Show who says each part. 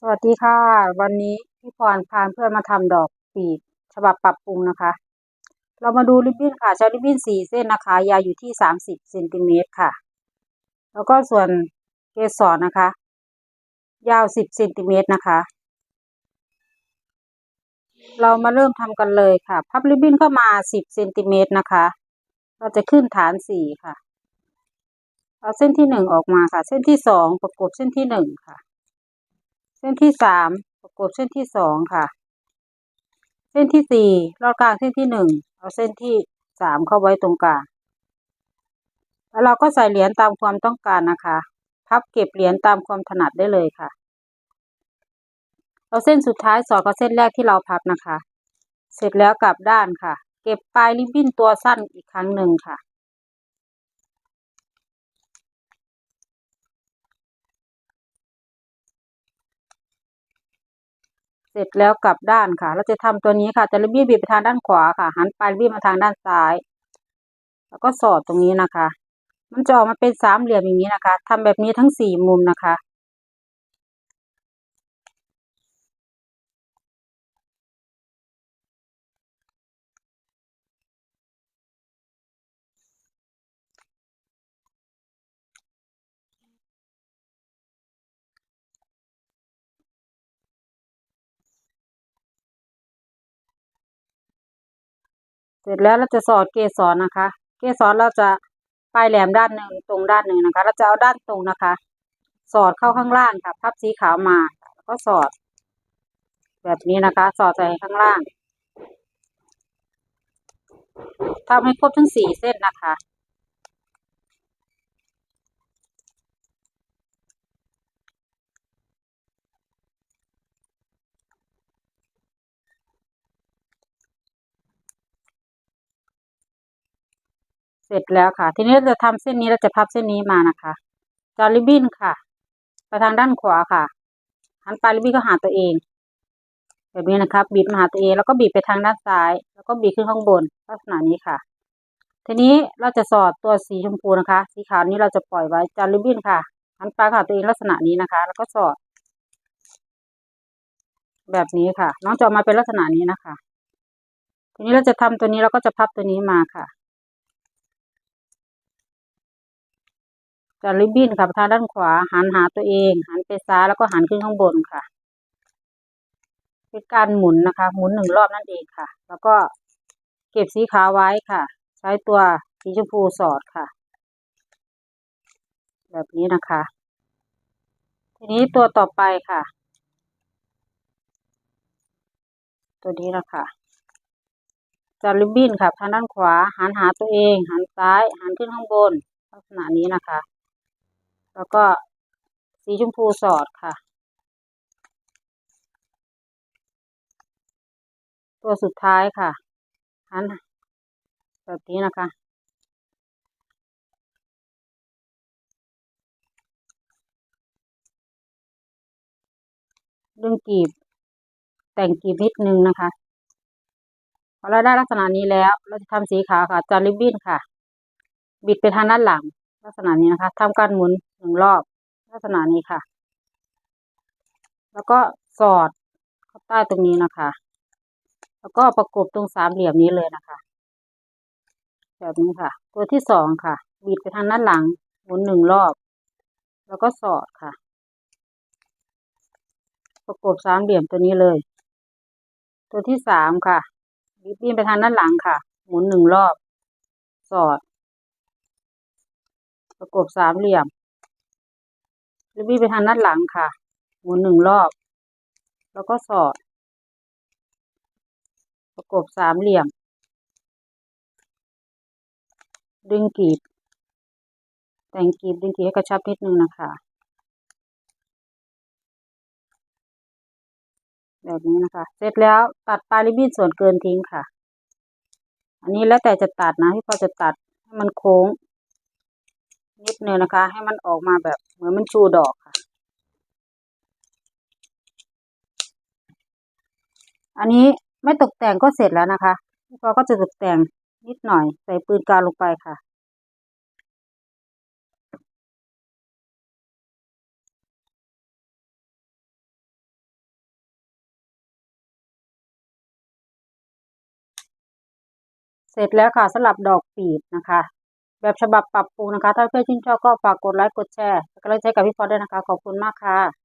Speaker 1: สวัสดีค่ะ วันนี้พี่พรพาเพื่อนมาทำดอกปีกฉบับปรับปรุงนะคะ เรามาดูริบบิ้นค่ะใช้ริบบิ้นสี่เส้นนะคะ ยาวอยู่ที่สามสิบเซนติเมตรค่ะ แล้วก็ส่วนเกสรนะคะ ยาวสิบเซนติเมตรนะคะ เรามาเริ่มทำกันเลยค่ะ พับริบบิ้นเข้ามาสิบเซนติเมตรนะคะ เราจะขึ้นฐานสี่ค่ะ เอาเส้นที่หนึ่งออกมาค่ะ เส้นที่สองประกบเส้นที่หนึ่งค่ะ ส้นที่สามประกบเส้นที่สองค่ะ เส้นที่สี่ลอดกลางเส้นที่หนึ่งเอาเส้นที่สามเข้าไว้ตรงกลางแล้วเราก็ใส่เหรียญตามความต้องการนะคะ พับเก็บเหรียญตามความถนัดได้เลยค่ะเอาเส้นสุดท้ายสอดกับเส้นแรกที่เราพับนะคะ เสร็จแล้วกลับด้านค่ะ เก็บปลายริบบิ้นตัวสั้นอีกครั้งหนึ่งค่ะ เสร็จแล้วกลับด้านค่ะ เราจะทำตัวนี้ค่ะจะริบบี้บีบไปทางด้านขวาค่ะ หันปลายริบบิ้มาทางด้านซ้าย แล้วก็สอดตรงนี้นะคะ มันจะออกมาเป็นสามเหลี่ยมอย่างนี้นะคะทำแบบนี้ทั้งสี่มุมนะคะ เสร็จแล้วเราจะสอดเกสรนะคะ เกสรเราจะปลายแหลมด้านหนึ่งตรงด้านหนึ่งนะคะ เราจะเอาด้านตรงนะคะ สอดเข้าข้างล่างค่ะ พับสีขาวมาแล้วก็สอด แบบนี้นะคะ สอดใส่ข้างล่างทำให้ครบทั้งสี่เส้นนะคะ เสร็จแล้วค่ะ ทีนี้เราจะทำเส้นนี้เราจะพับเส้นนี้มานะคะจอริบินค่ะ ไปทางด้านขวาค่ะ หันปลายริบินก็หาตัวเอง แบบนี้นะครับ บีบมาหาตัวเอง แล้วก็บีบไปทางด้านซ้าย แล้วก็บีบขึ้นข้างบนลักษณะนี้ค่ะ ทีนี้เราจะสอดตัวสีชมพูนะคะ สีขาวนี้เราจะปล่อยไว้จอริบินค่ะ หันปลายหาตัวเองลักษณะนี้นะคะ แล้วก็สอด แบบนี้ค่ะ น้องจะออกมาเป็นลักษณะนี้นะคะ ทีนี้เราจะทำตัวนี้เราก็จะพับตัวนี้มาค่ะ จะริบบิ้นค่ะทางด้านขวาหันหาตัวเอง หันไปซ้ายแล้วก็หันขึ้นข้างบนค่ะเป็นการหมุนนะคะ หมุนหนึ่งรอบนั่นเองค่ะ แล้วก็เก็บสีขาวไว้ค่ะ ใช้ตัวสีชมพูสอดค่ะ แบบนี้นะคะ ทีนี้ตัวต่อไปค่ะ ตัวนี้นะคะจะริบบิ้นค่ะทางด้านขวาหันหาตัวเอง หันซ้าย หันขึ้นข้างบนลักษณะนี้นะคะ แล้วก็สีชมพูสอดค่ะ ตัวสุดท้ายค่ะหันแบบนี้นะคะ ดึงกีบ แต่งกีบนิดนึงนะคะพอเราได้ลักษณะนี้แล้ว เราจะทำสีขาวค่ะจาริบบิ้นค่ะ บิดไปทางด้านหลัง ลักษณะนี้นะคะทำการหมุน หนึ่งรอบลักษณะนี้ค่ะ แล้วก็สอดเข้าใต้ตรงนี้นะคะ แล้วก็ประกบตรงสามเหลี่ยมนี้เลยนะคะ แบบนี้ค่ะ ตัวที่สองค่ะบิดไปทางด้านหลังหมุนหนึ่งรอบ แล้วก็สอดค่ะ ประกบสามเหลี่ยมตัวนี้เลย ตัวที่สามค่ะบิดไปทางด้านหลังค่ะ หมุนหนึ่งรอบ สอด ประกบสามเหลี่ยม รีบไปทางด้านหลังค่ะหมุนหนึ่งรอบ แล้วก็สอด ประกบสามเหลี่ยม ดึงกีบ แต่งกีบดึงกีบให้กระชับนิดนึงนะคะ แบบนี้นะคะ เสร็จแล้วตัดปลายริบบิ้นส่วนเกินทิ้งค่ะ อันนี้แล้วแต่จะตัดนะที่พอจะตัดให้มันโค้ง นิดนึงนะคะ ให้มันออกมาแบบเหมือนมันชูดอกค่ะ อันนี้ไม่ตกแต่งก็เสร็จแล้วนะคะเราก็จะตกแต่งนิดหน่อยใส่ปืนกาลงไปค่ะเสร็จแล้วค่ะสลับดอกปีบนะคะ แบบฉบับปรับปรุงนะคะ ถ้าเพื่อนชื่นชอบก็ฝากกดไลค์กดแชร์แล้วก็ไลค์ใช้กับพี่พอดด้วยนะคะ ขอบคุณมากค่ะ